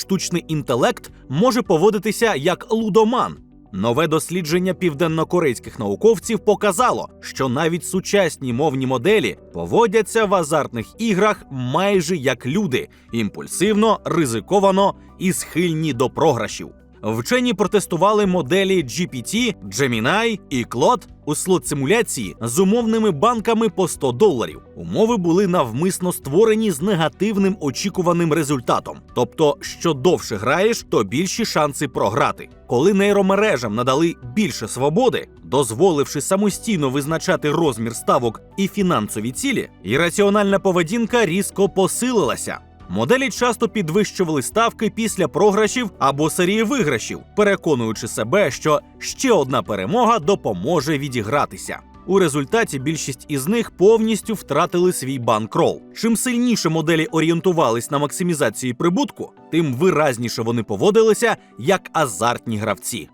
штучний інтелект може поводитися як лудоман. Нове дослідження південнокорейських науковців показало, що навіть сучасні мовні моделі поводяться в азартних іграх майже як люди, імпульсивно, ризиковано і схильні до програшів. Вчені протестували моделі GPT, Gemini і Claude у слот-симуляції з умовними банками по 100 доларів. Умови були навмисно створені з негативним очікуваним результатом. Тобто, що довше граєш, то більші шанси програти. Коли нейромережам надали більше свободи, дозволивши самостійно визначати розмір ставок і фінансові цілі, ірраціональна поведінка різко посилилася. Моделі часто підвищували ставки після програшів або серії виграшів, переконуючи себе, що ще одна перемога допоможе відігратися. У результаті більшість із них повністю втратили свій банкрол. Чим сильніше моделі орієнтувались на максимізації прибутку, тим виразніше вони поводилися як азартні гравці.